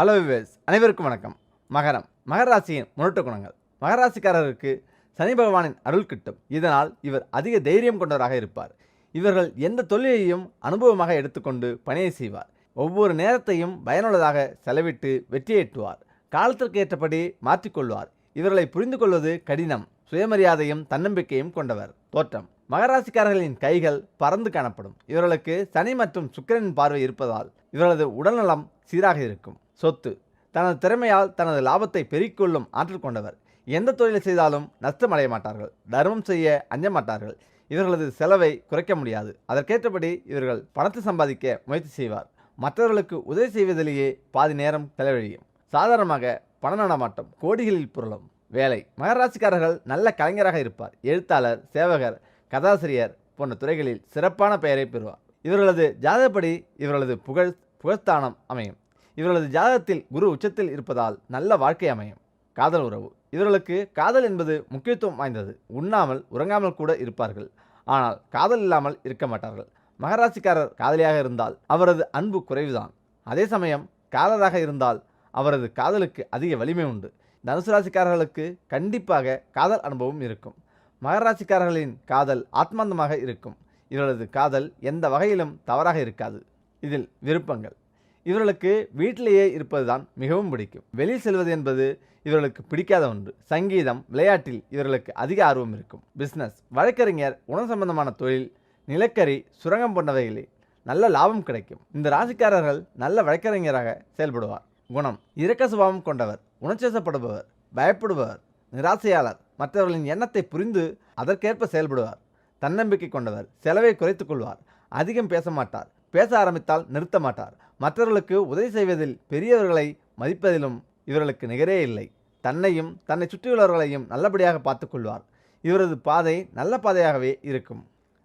Hello wives அனைவருக்கும் வணக்கம். மகரம். மகராசியின் முரட்டு குணங்கள். மகராசிக்காரருக்கு சனி பகவானின் அருள் கிட்டும். இதனால் இவர் அதிக தைரியம் கொண்டவராக இருப்பார். இவர்கள் எந்த தொழிலையும் அனுபவமாக எடுத்துக்கொண்டு பணியை செய்வார். ஒவ்வொரு நேரத்தையும் பயனுள்ளதாக செலவிட்டு வெற்றியேற்றுவார். காலத்திற்கு ஏற்றபடி மாற்றிக்கொள்வார். இவர்களை புரிந்து கொள்வது கடினம். சுயமரியாதையும் தன்னம்பிக்கையும் கொண்டவர். தோற்றம். மகராசிக்காரர்களின் கைகள் பறந்து காணப்படும். இவர்களுக்கு சனி மற்றும் சுக்கிரனின் பார்வை இருப்பதால் இவர்களது உடல்நலம் சீராக இருக்கும். சொத்து. தனது திறமையால் தனது லாபத்தை பெருக்கொள்ளும் ஆற்றல் கொண்டவர். எந்த தொழிலை செய்தாலும் நஷ்டம் அடைய மாட்டார்கள். தர்மம் செய்ய அஞ்ச மாட்டார்கள். இவர்களது செலவை குறைக்க முடியாது. அதற்கேற்றபடி இவர்கள் பணத்தை சம்பாதிக்க முயற்சி செய்வார். மற்றவர்களுக்கு உதவி செய்வதிலேயே பாதி நேரம் செலவழியும். சாதாரணமாக பண நடமாட்டம் கோடிகளில் புரளும் வேலை. மகராசிக்காரர்கள் நல்ல கலைஞராக இருப்பார். எழுத்தாளர் சேவகர் கதாசிரியர் போன்ற துறைகளில் சிறப்பான பெயரை பெறுவார். இவர்களது ஜாதகப்படி இவர்களது புகழ் புகழ்ஸ்தானம் அமையும். இவர்களது ஜாதகத்தில் குரு உச்சத்தில் இருப்பதால் நல்ல வாழ்க்கை அமையும். காதல் உறவு. இவர்களுக்கு காதல் என்பது முக்கியத்துவம் வாய்ந்தது. உண்ணாமல் உறங்காமல் கூட இருப்பார்கள். ஆனால் காதல் இல்லாமல் இருக்க மாட்டார்கள். மகராசிக்காரர் காதலியாக இருந்தால் அவரது அன்பு குறைவுதான். அதே சமயம் காதலராக இருந்தால் அவரது காதலுக்கு அதிக வலிமை உண்டு. தனுசு ராசிக்காரர்களுக்கு கண்டிப்பாக காதல் அனுபவம் இருக்கும். மகராசிக்காரர்களின் காதல் ஆத்மாந்தமாக இருக்கும். இவர்களது காதல் எந்த வகையிலும் தவறாக இருக்காது. இதில் விருப்பங்கள். இவர்களுக்கு வீட்டிலேயே இருப்பதுதான் மிகவும் பிடிக்கும். வெளியில் செல்வது என்பது இவர்களுக்கு பிடிக்காத ஒன்று. சங்கீதம் விளையாட்டில் இவர்களுக்கு அதிக ஆர்வம் இருக்கும். பிஸ்னஸ் வழக்கறிஞர் உணவு சம்பந்தமான தொழில் நிலக்கரி சுரங்கம் போன்றவைகளில் நல்ல லாபம் கிடைக்கும். இந்த ராசிக்காரர்கள் நல்ல வழக்கறிஞராக செயல்படுவார். குணம் இரக்க சுபாவம் கொண்டவர் உணர்ச்சேசப்படுபவர் பயப்படுபவர் நிராசையாளர் மற்றவர்களின் எண்ணத்தை புரிந்து அதற்கேற்ப செயல்படுவார். தன்னம்பிக்கை கொண்டவர் செலவை குறைத்துக் கொள்வார். அதிகம் பேச மாட்டார். பேச ஆரம்பித்தால் நிறுத்த மாட்டார். மற்றவர்களுக்கு உதவி செய்வதில் பெரியவர்களை மதிப்பதிலும் இவர்களுக்கு நிகரே இல்லை. தன்னையும் தன்னை சுற்றியுள்ளவர்களையும் நல்லபடியாக பார்த்துக்கொள்வார் இவரது பாதை நல்ல பாதையாகவே இருக்கும்.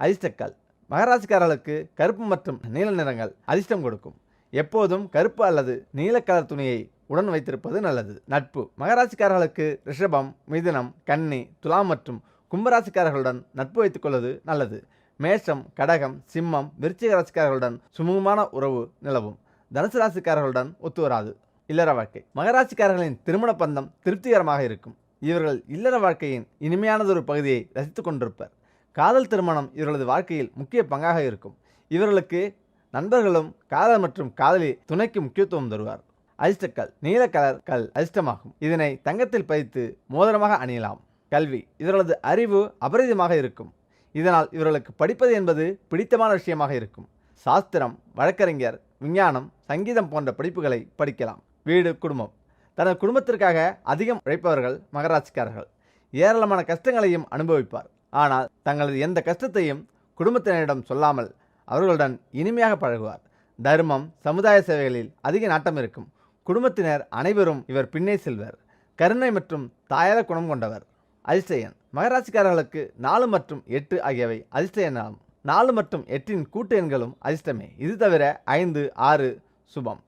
அதிர்ஷ்டக்கல். மகராசிக்காரர்களுக்கு கருப்பு மற்றும் நீல நிறங்கள் அதிர்ஷ்டம் கொடுக்கும். எப்போதும் கருப்பு அல்லது நீல கலர் துணியை உடன் வைத்திருப்பது நல்லது. நட்பு. மகராசிக்காரர்களுக்கு ரிஷபம் மிதுனம் கன்னி துலாம் மற்றும் கும்பராசிக்காரர்களுடன் நட்பு வைத்துக்கொள்வது நல்லது. மேஷம் கடகம் சிம்மம் விருச்சிக ராசிக்காரர்களுடன் சுமூகமான உறவு நிலவும். தனுசு ராசிக்காரர்களுடன் ஒத்து வராது. இல்லற வாழ்க்கை. மகராசிக்காரர்களின் திருமண பந்தம் திருப்திகரமாக இருக்கும். இவர்கள் இல்லற வாழ்க்கையின் இனிமையானதொரு பகுதியை ரசித்துக் கொண்டிருப்பர். காதல் திருமணம் இவர்களது வாழ்க்கையில் முக்கிய பங்காக இருக்கும். இவர்களுக்கு நண்பர்களும் காதல் மற்றும் காதலி துணைக்கு முக்கியத்துவம் தருவார். அதிர்ஷ்டக்கல் நீல கலர் கல் அதிர்ஷ்டமாகும் இதனை தங்கத்தில் பதித்து மோதிரமாக அணியலாம். கல்வி இவர்களது அறிவு அபரிதமாக இருக்கும். இதனால் இவர்களுக்கு படிப்பது என்பது பிடித்தமான விஷயமாக இருக்கும். சாஸ்திரம் வழக்கறிஞர் விஞ்ஞானம் சங்கீதம் போன்ற படிப்புகளை படிக்கலாம். வீடு குடும்பம். தனது குடும்பத்திற்காக அதிகம் உழைப்பவர்கள் மகராஜ்காரர்கள். ஏராளமான கஷ்டங்களையும் அனுபவிப்பார். ஆனால் தங்களது எந்த கஷ்டத்தையும் குடும்பத்தினரிடம் சொல்லாமல் அவர்களுடன் இனிமையாக பழகுவார். தர்மம் சமுதாய சேவைகளில் அதிக நாட்டம் இருக்கும். குடும்பத்தினர் அனைவரும் இவர் பின்னே செல்வர். கருணை மற்றும் தாயார குணம் கொண்டவர். அதிர்ஷ்டயன் மகராசிக்காரர்களுக்கு நாலு மற்றும் எட்டு ஆகியவை அதிர்ஷ்ட நாலு மற்றும் எட்டின் கூட்டு எண்களும் அதிர்ஷ்டமே. இது தவிர ஐந்து ஆறு சுபம்.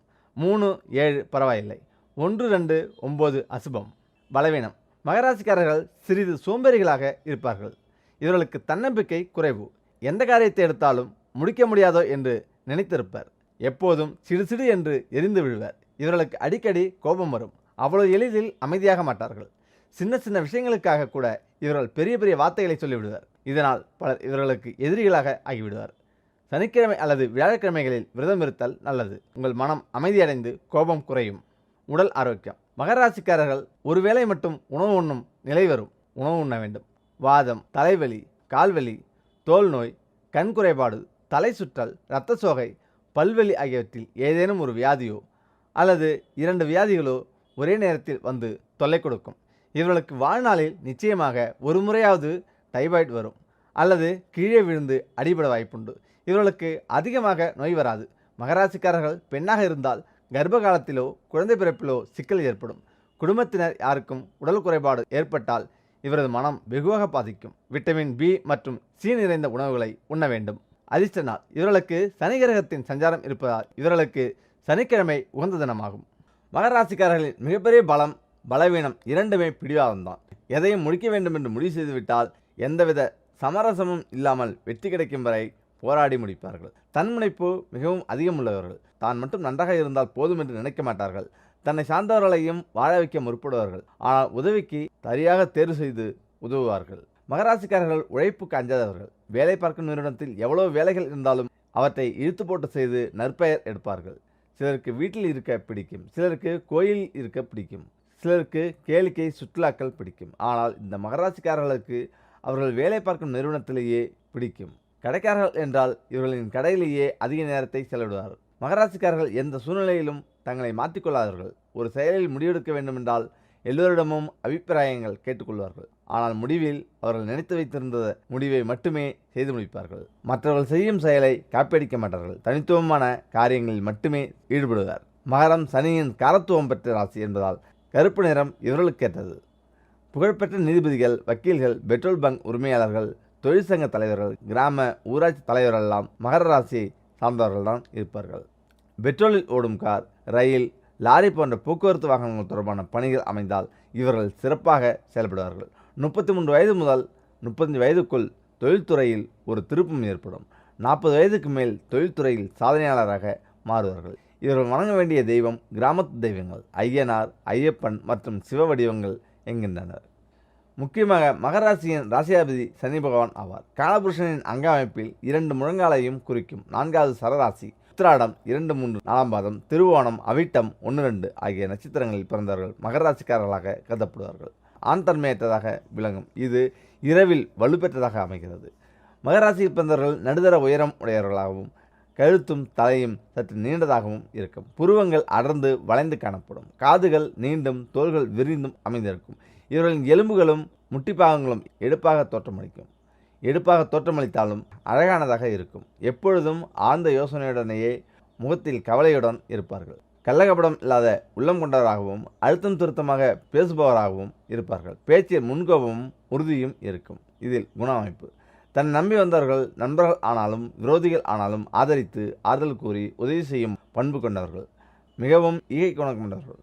மூணு ஏழு பரவாயில்லை. ஒன்று ரெண்டு ஒம்பது அசுபம். பலவீனம். மகராசிக்காரர்கள் சிறிது சோம்பேறிகளாக இருப்பார்கள். இவர்களுக்கு தன்னம்பிக்கை குறைவு. எந்த காரியத்தை எடுத்தாலும் முடிக்க முடியாதோ என்று நினைத்திருப்பர். எப்போதும் சிடு சிடு என்று எரிந்து விழுவர். இவர்களுக்கு அடிக்கடி கோபம் வரும். அவ்வளோ எளிதில் அமைதியாக மாட்டார்கள். சின்ன சின்ன விஷயங்களுக்காக கூட இவர்கள் பெரிய பெரிய வார்த்தைகளை சொல்லிவிடுவர். இதனால் பலர் இவர்களுக்கு எதிரிகளாக ஆகிவிடுவார். சனிக்கிழமை அல்லது வியாழக்கிழமைகளில் விரதம் இருத்தல் நல்லது. உங்கள் மனம் அமைதியடைந்து கோபம் குறையும். உடல் ஆரோக்கியம். மகராசிக்காரர்கள் ஒருவேளை மட்டும் உணவு உண்ணும் நிலை வரும். உணவு உண்ண வேண்டும். வாதம் தலைவலி கால்வலி தோல் நோய் கண் குறைபாடு தலை சுற்றல் இரத்த சோகை பல்வலி ஆகியவற்றில் ஏதேனும் ஒரு வியாதியோ அல்லது இரண்டு வியாதிகளோ ஒரே நேரத்தில் வந்து தொல்லை கொடுக்கும். இவர்களுக்கு வாழ்நாளில் நிச்சயமாக ஒரு முறையாவது டைபாய்டு வரும். அல்லது கீழே விழுந்து அடிபட வாய்ப்புண்டு. இவர்களுக்கு அதிகமாக நோய் வராது. மகராசிக்காரர்கள் பெண்ணாக இருந்தால் கர்ப்ப காலத்திலோ குழந்தை பிறப்பிலோ சிக்கல் ஏற்படும். குடும்பத்தினர் யாருக்கும் உடல் குறைபாடு ஏற்பட்டால் இவரது மனம் வெகுவாக பாதிக்கும். விட்டமின் பி மற்றும் சி நிறைந்த உணவுகளை உண்ண வேண்டும். அதிர்ஷ்ட நாள். இவர்களுக்கு சனி கிரகத்தின் சஞ்சாரம் இருப்பதால் இவர்களுக்கு சனிக்கிழமை உகந்த தினமாகும். மகராசிக்காரர்களின் மிகப்பெரிய பலம் பலவீனம் இரண்டுமே பிடிவாதம்தான். எதையும் முடிக்க வேண்டும் என்று முடிவு செய்துவிட்டால் எந்தவித சமரசமும் இல்லாமல் வெற்றி கிடைக்கும் வரை போராடி முடிப்பார்கள். தன்முனைப்பு மிகவும் அதிகம் உள்ளவர்கள் தான் மட்டும் நன்றாக இருந்தால் போதும் என்று நினைக்க மாட்டார்கள். தன்னை சார்ந்தவர்களையும் வாழ வைக்க முற்படுவார்கள். ஆனால் உதவிக்கு சரியாக தேர்வு செய்து உதவுவார்கள். மகராசிக்காரர்கள் உழைப்புக்கு அஞ்சாதவர்கள் வேலை பார்க்கும் நிறுவனத்தில் எவ்வளவு வேலைகள் இருந்தாலும் அவற்றை இழுத்து போட்டு செய்து நற்பெயர் எடுப்பார்கள். சிலருக்கு வீட்டில் இருக்க பிடிக்கும் சிலருக்கு கோயில் இருக்க பிடிக்கும் சிலருக்கு கேளிக்கை சுற்றுலாக்கள் பிடிக்கும். ஆனால் இந்த மகராசிக்காரர்களுக்கு அவர்கள் வேலை பார்க்கும் நிறுவனத்திலேயே பிடிக்கும். கடைக்காரர்கள் என்றால் இவர்களின் கடையிலேயே அதிக நேரத்தை செலவிடுவார் மகராசிக்காரர்கள் எந்த சூழ்நிலையிலும் தங்களை மாற்றிக்கொள்ளாதவர்கள். ஒரு செயலில் முடிவெடுக்க வேண்டுமென்றால் எல்லோரிடமும் அபிப்பிராயங்கள் கேட்டுக்கொள்வார்கள். ஆனால் முடிவில் அவர்கள் நினைத்து வைத்திருந்த முடிவை மட்டுமே செய்து முடிப்பார்கள். மற்றவர்கள் செய்யும் செயலை காப்பியடிக்க மாட்டார்கள். தனித்துவமான காரியங்களில் மட்டுமே ஈடுபடுவார். மகரம் சனியின் காரத்துவம் பெற்ற ராசி என்பதால் கருப்பு நிறம் இவர்களுக்கேற்றது. புகழ்பெற்ற நீதிபதிகள் வக்கீல்கள் பெட்ரோல் பங்க் உரிமையாளர்கள் தொழிற்சங்க தலைவர்கள் கிராம ஊராட்சி தலைவர்கள் எல்லாம் மகர ராசியை சார்ந்தவர்கள்தான் இருப்பார்கள். பெட்ரோலில் ஓடும் கார் ரயில் லாரி போன்ற போக்குவரத்து வாகனங்கள் தொடர்பான பணிகள் அமைந்தால் இவர்கள் சிறப்பாக செயல்படுவார்கள். முப்பத்தி மூன்று வயது முதல் முப்பத்தஞ்சு வயதுக்குள் தொழில்துறையில் ஒரு திருப்பம் ஏற்படும். நாற்பது வயதுக்கு மேல் தொழில்துறையில் சாதனையாளராக மாறுவார்கள். இவர்கள் வணங்க வேண்டிய தெய்வம் கிராமத்து தெய்வங்கள் ஐயனார் ஐயப்பன் மற்றும் சிவ வடிவங்கள் என்கின்றனர். முக்கியமாக மகராசியின் ராசியாபதி சனி பகவான் ஆவார். காலபுருஷனின் அங்க அமைப்பில் இரண்டு முழங்காலையும் குறிக்கும் நான்காவது சரராசி உத்திராடம் இரண்டு மூன்று நாலாம் பாதம் திருவோணம் அவிட்டம் ஒன்று ரெண்டு ஆகிய நட்சத்திரங்களில் பிறந்தவர்கள் மகராசிக்காரர்களாக கருதப்படுவார்கள். ஆண் தன்மையற்றதாக விளங்கும். இது இரவில் வலுப்பெற்றதாக அமைகிறது. மகராசியில் பிறந்தவர்கள் நடுதர உயரம் உடையவர்களாகவும் கழுத்தும் தலையும் சற்று நீண்டதாகவும் இருக்கும். புருவங்கள் அடர்ந்து வளைந்து காணப்படும். காதுகள் நீண்டும் தோள்கள் விரிந்தும் அமைந்திருக்கும். இவர்களின் எலும்புகளும் முட்டிப்பாகங்களும் எடுப்பாக தோற்றமளிக்கும். எடுப்பாக தோற்றமளித்தாலும் அழகானதாக இருக்கும். எப்பொழுதும் ஆழ்ந்த யோசனையுடனேயே முகத்தில் கவலையுடன் இருப்பார்கள். கள்ளகபடம் இல்லாத உள்ளம் கொண்டவராகவும் அழுத்தம் திருத்தமாக பேசுபவராகவும் இருப்பார்கள். பேச்சில் முன்கோபமும் உறுதியும் இருக்கும். இதில் குண அமைப்பு தன் நம்பி வந்தவர்கள் நண்பர்கள் ஆனாலும் விரோதிகள் ஆனாலும் ஆதரித்து ஆறுதல் கூறி உதவி செய்யும் பண்பு கொண்டவர்கள். மிகவும் ஈகை குணம் கொண்டவர்கள்.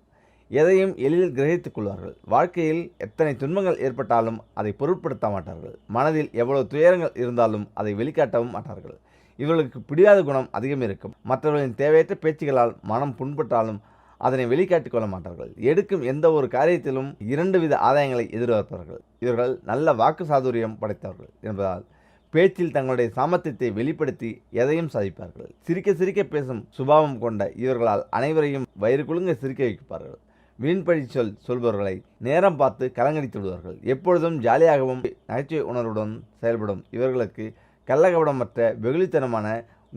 எதையும் எளிதில் கிரகித்துக் கொள்வார்கள். வாழ்க்கையில் எத்தனை துன்பங்கள் ஏற்பட்டாலும் அதை பொருட்படுத்த மாட்டார்கள். மனதில் எவ்வளவு துயரங்கள் இருந்தாலும் அதை வெளிக்காட்டவும் மாட்டார்கள். இவர்களுக்கு பிடியாத குணம் அதிகம் இருக்கும். மற்றவர்களின் தேவையற்ற பேச்சுகளால் மனம் புண்பட்டாலும் அதனை வெளிக்காட்டிக் கொள்ள மாட்டார்கள். எடுக்கும் எந்த ஒரு காரியத்திலும் இரண்டு வித ஆதாயங்களை எதிர்பார்ப்பார்கள். இவர்கள் நல்ல வாக்கு சாதுரியம் படைத்தவர்கள் என்பதால் பேச்சில் தங்களுடைய சாமர்த்தியத்தை வெளிப்படுத்தி எதையும் சாதிப்பார்கள். சிரிக்க சிரிக்க பேசும் சுபாவம் கொண்ட இவர்களால் அனைவரையும் வயிறு குலுங்க சிரிக்க வைப்பார்கள். வீண்பழி சொல் சொல்பவர்களை நேரம் பார்த்து கலங்கடித்து விடுவார்கள். எப்பொழுதும் ஜாலியாகவும் நகைச்சுவை உணர்வுடன் செயல்படும் இவர்களுக்கு கள்ளகபடமற்ற வெகுளித்தனமான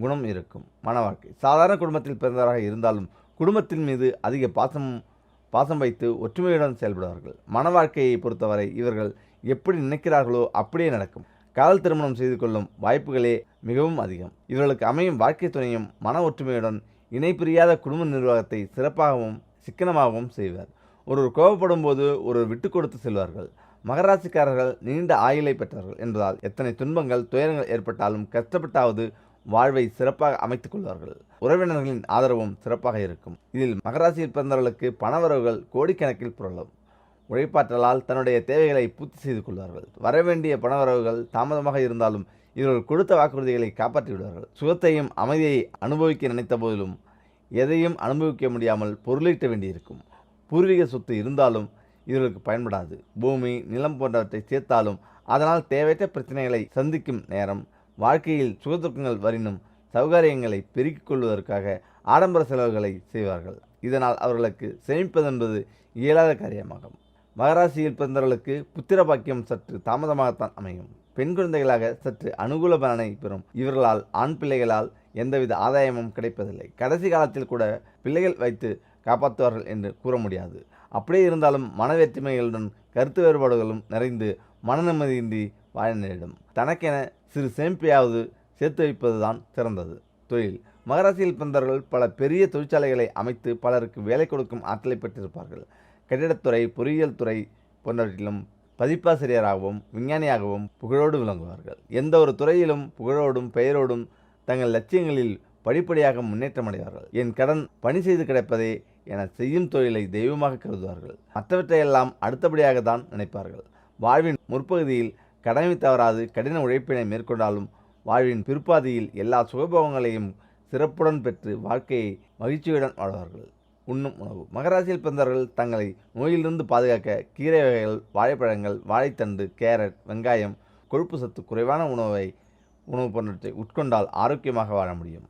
குணம் இருக்கும். மனவாழ்க்கை சாதாரண குடும்பத்தில் பிறந்தவராக இருந்தாலும் குடும்பத்தின் மீது அதிக பாசம் பாசம் வைத்து ஒற்றுமையுடன் செயல்படுவார்கள். மன வாழ்க்கையை பொறுத்தவரை இவர்கள் எப்படி நினைக்கிறார்களோ அப்படியே நடக்கும். காதல் திருமணம் செய்து கொள்ளும் வாய்ப்புகளே மிகவும் அதிகம். இவர்களுக்கு அமையும் வாழ்க்கை துணையும் மன ஒற்றுமையுடன் இணைப்பிரியாத குடும்ப நிர்வாகத்தை சிறப்பாகவும் சிக்கனமாகவும் செய்வார். ஒருவர் கோபப்படும் போது ஒருவர் விட்டு கொடுத்து செல்வார்கள். மகராசிக்காரர்கள் நீண்ட ஆயுளை பெற்றார்கள் என்பதால் எத்தனை துன்பங்கள் துயரங்கள் ஏற்பட்டாலும் கஷ்டப்பட்டாவது வாழ்வை சிறப்பாக அமைத்துக் கொள்வார்கள். உறவினர்களின் ஆதரவும் சிறப்பாக இருக்கும். இதில் மகராசியில் பிறந்தவர்களுக்கு பணவரவுகள் கோடிக்கணக்கில் புரளும். உழைப்பாற்றலால் தன்னுடைய தேவைகளை பூர்த்தி செய்து கொள்வார்கள். வரவேண்டிய பணவரவுகள் தாமதமாக இருந்தாலும் இவர்கள் கொடுத்த வாக்குறுதிகளை காப்பாற்றி விடுவார்கள் சுகத்தையும் அமைதியை அனுபவிக்க நினைத்த போதிலும் எதையும் அனுபவிக்க முடியாமல் பொருளீட்ட வேண்டியிருக்கும். பூர்வீக சொத்து இருந்தாலும் இவர்களுக்கு பயன்படாது. பூமி நிலம் போன்றவற்றை சேர்த்தாலும் அதனால் தேவையற்ற பிரச்சனைகளை சந்திக்கும் நேரம் வாழ்க்கையில் சுகதுக்கங்கள் வரினும் சௌகரியங்களை பெருக்கிக் கொள்வதற்காக ஆடம்பர செலவுகளை செய்வார்கள். இதனால் அவர்களுக்கு சேமிப்பதென்பது இயலாத காரியமாகும். மகராசியில் பிறந்தவர்களுக்கு புத்திர பாக்கியம் சற்று தாமதமாகத்தான் அமையும். பெண் குழந்தைகளாக சற்று அனுகூல பலனை பெறும். இவர்களால் ஆண் பிள்ளைகளால் எந்தவித ஆதாயமும் கிடைப்பதில்லை. கடைசி காலத்தில் கூட பிள்ளைகள் வைத்து காப்பாற்றுவார்கள் என்று கூற முடியாது. அப்படியே இருந்தாலும் மன வேற்றுமைகளுடன் கருத்து வேறுபாடுகளும் நிறைந்து மன நிம்மதியின்றி வாழ நேரிடும். தனக்கென சிறு சேமிப்பையாவது சேர்த்து வைப்பதுதான் சிறந்தது. தொழில். மகராசியில் பிறந்தவர்கள் பல பெரிய தொழிற்சாலைகளை அமைத்து பலருக்கு வேலை கொடுக்கும் ஆற்றலை பெற்றிருப்பார்கள். கட்டிடத்துறை பொறியியல் துறை போன்றவற்றிலும் பதிப்பாசிரியராகவும் விஞ்ஞானியாகவும் புகழோடு விளங்குவார்கள். எந்த ஒரு துறையிலும் புகழோடும் பெயரோடும் தங்கள் லட்சியங்களில் படிப்படியாக முன்னேற்றம் அடைவார்கள். என் கடன் பணி செய்து கிடைப்பதே என செய்யும் தொழிலை தெய்வமாக கருதுவார்கள். மற்றவற்றையெல்லாம் அடுத்தபடியாக தான் நினைப்பார்கள். வாழ்வின் முற்பகுதியில் கடமை தவறாது கடின உழைப்பினை மேற்கொண்டாலும் வாழ்வின் பிற்பாதியில் எல்லா சுகபோகங்களையும் சிறப்புடன் பெற்று வாழ்க்கையை மகிழ்ச்சியுடன் வாழ்வார்கள். உண்ணும் உணவு. மகராசியில் பிறந்தவர்கள் தங்களை நோயிலிருந்து பாதுகாக்க கீரை வகைகள் வாழைப்பழங்கள் வாழைத்தண்டு கேரட் வெங்காயம் கொழுப்பு சத்து குறைவான உணவை உணவு போன்றவற்றை உட்கொண்டால் ஆரோக்கியமாக வாழ முடியும்.